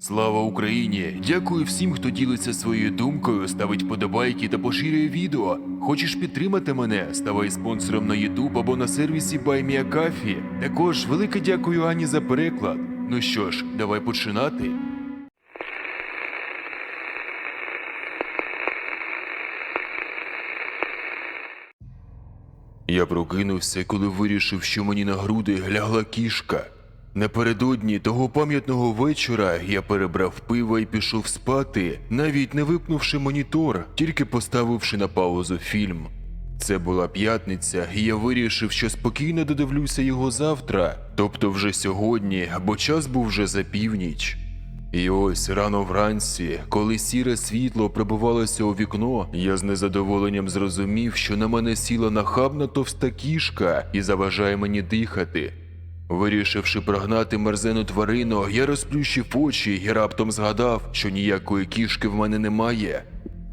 Слава Україні! Дякую всім, хто ділиться своєю думкою, ставить подобайки та поширює відео. Хочеш підтримати мене? Ставай спонсором на YouTube або на сервісі BuyMeACoffee. Також велике дякую Ані за переклад. Ну що ж, давай починати. Я прокинувся, коли вирішив, що мені на груди лягла кішка. Напередодні того пам'ятного вечора я перебрав пиво і пішов спати, навіть не випнувши монітор, тільки поставивши на паузу фільм. Це була п'ятниця, і я вирішив, що спокійно додивлюся його завтра, тобто вже сьогодні, бо час був вже за північ. І ось рано вранці, коли сіре світло пробивалося у вікно, я з незадоволенням зрозумів, що на мене сіла нахабна товста кішка і заважає мені дихати. Вирішивши прогнати мерзену тварину, я розплющив очі і раптом згадав, що ніякої кішки в мене немає.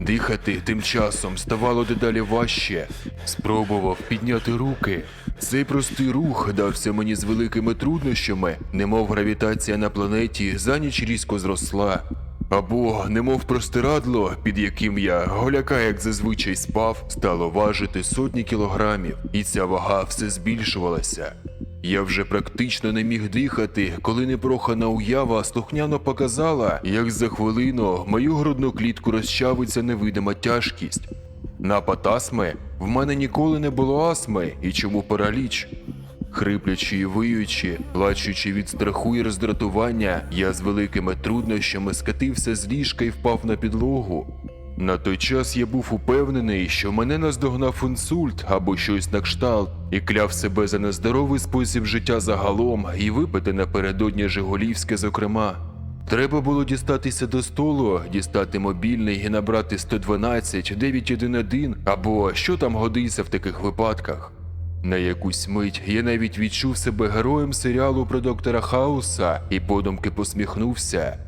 Дихати тим часом ставало дедалі важче. Спробував підняти руки. Цей простий рух дався мені з великими труднощами, немов гравітація на планеті за ніч різко зросла. Або, немов простирадло, під яким я, голяка, як зазвичай спав, стало важити сотні кілограмів, і ця вага все збільшувалася. Я вже практично не міг дихати, коли непрохана уява слухняно показала, як за хвилину мою грудну клітку розчавиться невидима тяжкість. Напад астми? В мене ніколи не було астми, і чому параліч? Хриплячи і виючи, плачучи від страху і роздратування, я з великими труднощами скатився з ліжка і впав на підлогу. На той час я був упевнений, що мене наздогнав інсульт або щось на кшталт, і кляв себе за нездоровий спосіб життя загалом і випити напередодні Жигулівське, зокрема. Треба було дістатися до столу, дістати мобільний і набрати 112, 911 або що там годиться в таких випадках. На якусь мить я навіть відчув себе героєм серіалу про доктора Хауса і подумки посміхнувся.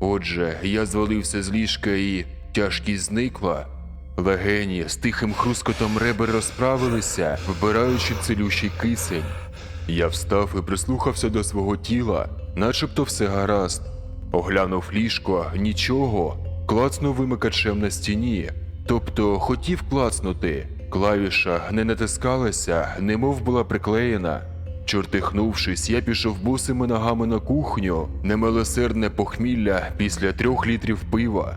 Отже, я звалився з ліжка і тяжкість зникла. Легені з тихим хрускотом ребер розправилися, вибираючи цілющий кисень. Я встав і прислухався до свого тіла, начебто все гаразд. Оглянув ліжко, нічого, клацнув вимикачем на стіні. Тобто хотів клацнути. Клавіша не натискалася, немов була приклеєна. Чортихнувшись, я пішов босими ногами на кухню, немилосердне похмілля після трьох літрів пива.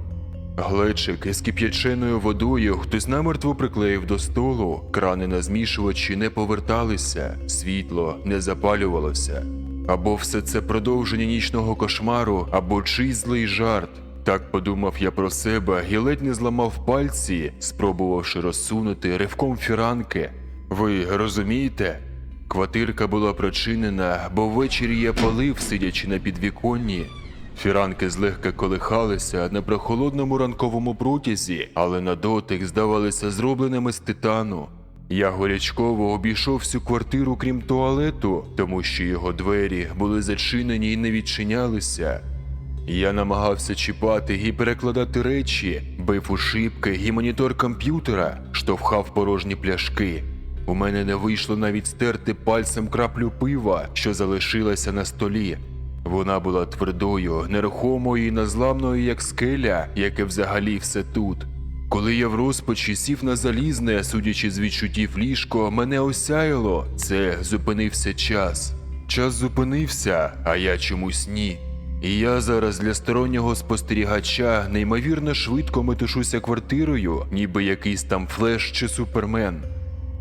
Глечик із кип'яченою водою хтось намертво приклеїв до столу, крани на змішувачі не поверталися, світло не запалювалося. Або все це продовження нічного кошмару, або чийсь злий жарт. Так подумав я про себе і ледь не зламав пальці, спробувавши розсунути ривком фіранки. Ви розумієте? Квартирка була прочинена, бо ввечері я палив, сидячи на підвіконні. Фіранки злегка колихалися на прохолодному ранковому протязі, але на дотик здавалися зробленими з титану. Я горячково обійшов всю квартиру, крім туалету, тому що його двері були зачинені і не відчинялися. Я намагався чіпати і перекладати речі, бив у шибки і монітор комп'ютера, штовхав порожні пляшки. У мене не вийшло навіть стерти пальцем краплю пива, що залишилася на столі. Вона була твердою, нерухомою і незламною, як скеля, яке взагалі все тут. Коли я в розпачі сів на залізне, судячи з відчуттів ліжко, мене осяяло. Це зупинився час. Час зупинився, а я чомусь ні. І я зараз для стороннього спостерігача неймовірно швидко метушуся квартирою, ніби якийсь там флеш чи супермен.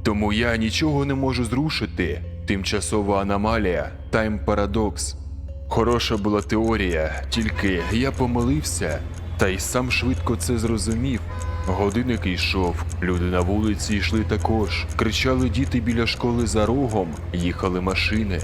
Тому я нічого не можу зрушити. Тимчасова аномалія, тайм парадокс. Хороша була теорія, тільки я помилився, та й сам швидко це зрозумів. Годинник йшов, люди на вулиці йшли також. Кричали діти біля школи за рогом, їхали машини.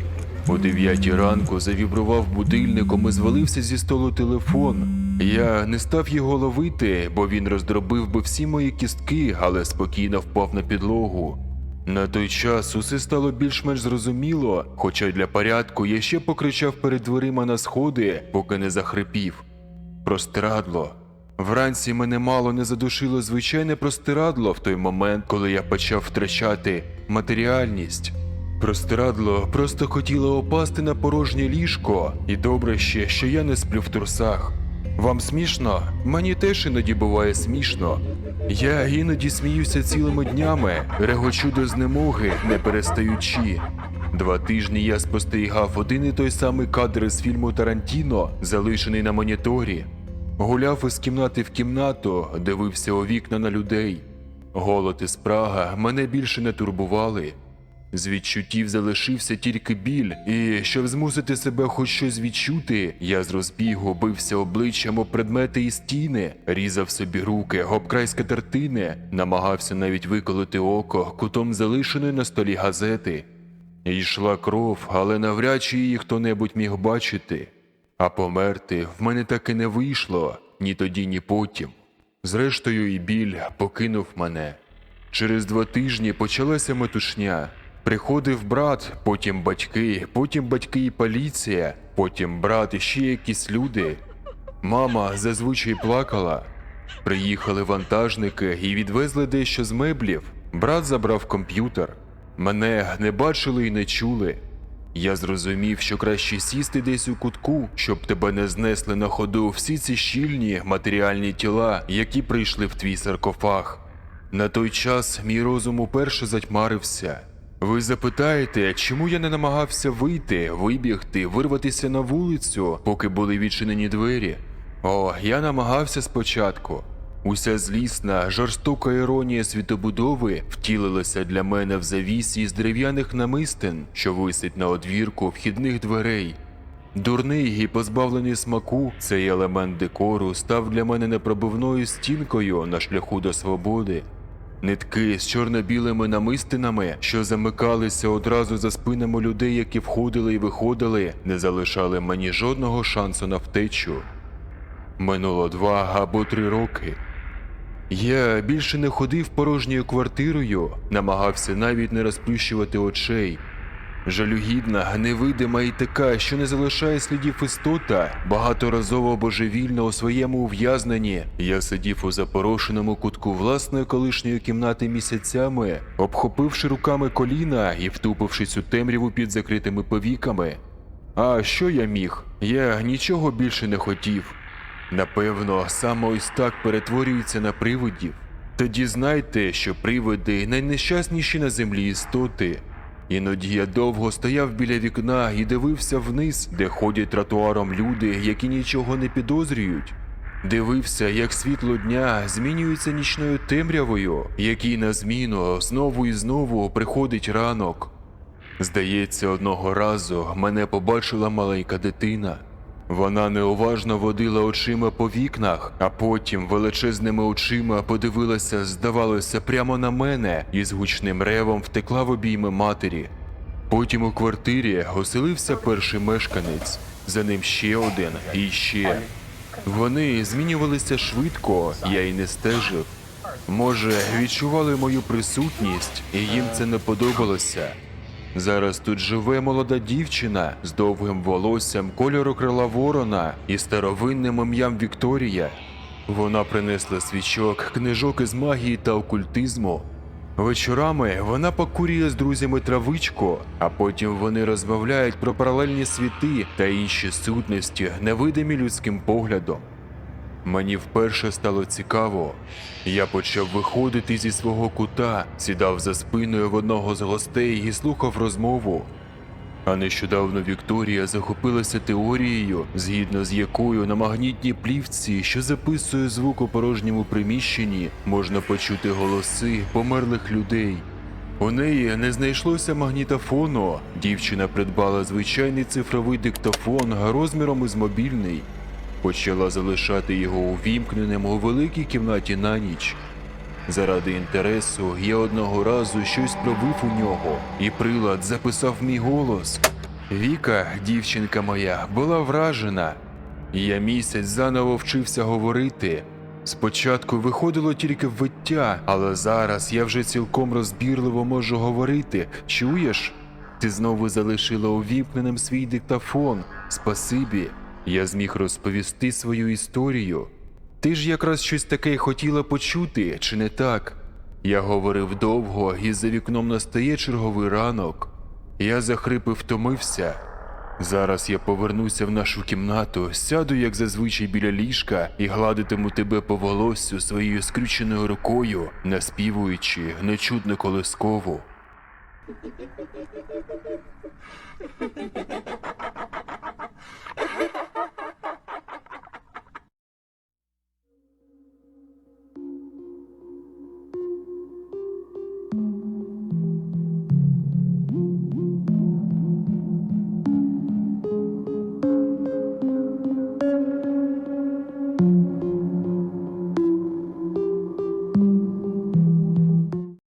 О дев'ятій ранку завібрував будильником і звалився зі столу телефон. Я не став його ловити, бо він роздробив би всі мої кістки, але спокійно впав на підлогу. На той час усе стало більш-менш зрозуміло, хоча для порядку я ще покричав перед дверима на сходи, поки не захрипів. Простирадло. Вранці мене мало не задушило звичайне простирадло в той момент, коли я почав втрачати матеріальність. Простирадло просто хотіло опасти на порожнє ліжко, і добре ще, що я не сплю в трусах. Вам смішно? Мені теж іноді буває смішно. Я іноді сміюся цілими днями, регочу до знемоги, не перестаючи. Два тижні я спостерігав один і той самий кадр з фільму Тарантіно, залишений на моніторі. Гуляв із кімнати в кімнату, дивився у вікна на людей. Голод і спрага мене більше не турбували. З відчуттів залишився тільки біль, і щоб змусити себе хоч щось відчути, я з розбігу бився обличчям об предмети і стіни, різав собі руки, об край скатертини, намагався навіть виколити око кутом залишеної на столі газети. Йшла кров, але навряд чи її хто-небудь міг бачити. А померти в мене так і не вийшло ні тоді, ні потім. Зрештою, і біль покинув мене. Через два тижні почалася метушня. Приходив брат, потім батьки, потім батьки і поліція, потім брат і ще якісь люди. Мама зазвичай плакала. Приїхали вантажники і відвезли дещо з меблів. Брат забрав комп'ютер. Мене не бачили і не чули. Я зрозумів, що краще сісти десь у кутку, щоб тебе не знесли на ходу всі ці щільні матеріальні тіла, які прийшли в твій саркофаг. На той час мій розум уперше затьмарився. Ви запитаєте, чому я не намагався вийти, вибігти, вирватися на вулицю, поки були відчинені двері? О, я намагався спочатку. Уся злісна, жорстока іронія світобудови втілилася для мене в завісі із дерев'яних намистин, що висить на одвірку вхідних дверей. Дурний і позбавлений смаку, цей елемент декору став для мене непробивною стінкою на шляху до свободи. Нитки з чорно-білими намистинами, що замикалися одразу за спинами людей, які входили і виходили, не залишали мені жодного шансу на втечу. Минуло два або три роки. Я більше не ходив порожньою квартирою, намагався навіть не розплющувати очей. Жалюгідна, невидима і така, що не залишає слідів істота, багаторазово божевільна у своєму ув'язненні. Я сидів у запорошеному кутку власної колишньої кімнати місяцями, обхопивши руками коліна і втупившись у темряву під закритими повіками. А що я міг? Я нічого більше не хотів. Напевно, саме ось так перетворюється на привидів. Тоді знайте, що привиди найнещасніші на землі істоти. Іноді я довго стояв біля вікна і дивився вниз, де ходять тротуаром люди, які нічого не підозрюють. Дивився, як світло дня змінюється нічною темрявою, який на зміну знову і знову приходить ранок. Здається, одного разу мене побачила маленька дитина. Вона неуважно водила очима по вікнах, а потім величезними очима подивилася, здавалося, прямо на мене і з гучним ревом втекла в обійми матері. Потім у квартирі оселився перший мешканець, за ним ще один і ще. Вони змінювалися швидко, я й не стежив. Може, відчували мою присутність, і їм це не подобалося. Зараз тут живе молода дівчина з довгим волоссям кольору крила ворона і старовинним ім'ям Вікторія. Вона принесла свічок, книжок із магії та окультизму. Вечорами вона покурює з друзями травичку, а потім вони розмовляють про паралельні світи та інші сутності, невидимі людським поглядом. Мені вперше стало цікаво. Я почав виходити зі свого кута, сідав за спиною в одного з гостей і слухав розмову. А нещодавно Вікторія захопилася теорією, згідно з якою на магнітній плівці, що записує звук у порожньому приміщенні, можна почути голоси померлих людей. У неї не знайшлося магнітофону. Дівчина придбала звичайний цифровий диктофон розміром із мобільний почала залишати його увімкненим у великій кімнаті на ніч. Заради інтересу я одного разу щось пробив у нього, і прилад записав мій голос. Віка, дівчинка моя, була вражена. Я місяць заново вчився говорити. Спочатку виходило тільки виття, але зараз я вже цілком розбірливо можу говорити. Чуєш? Ти знову залишила увімкненим свій диктофон. Спасибі. Я зміг розповісти свою історію. Ти ж якраз щось таке хотіла почути, чи не так? Я говорив довго, і за вікном настає черговий ранок. Я захрипив втомився. Зараз я повернуся в нашу кімнату, сяду, як зазвичай біля ліжка, і гладитиму тебе по волоссю своєю скрюченою рукою, наспівуючи нечутно колискову.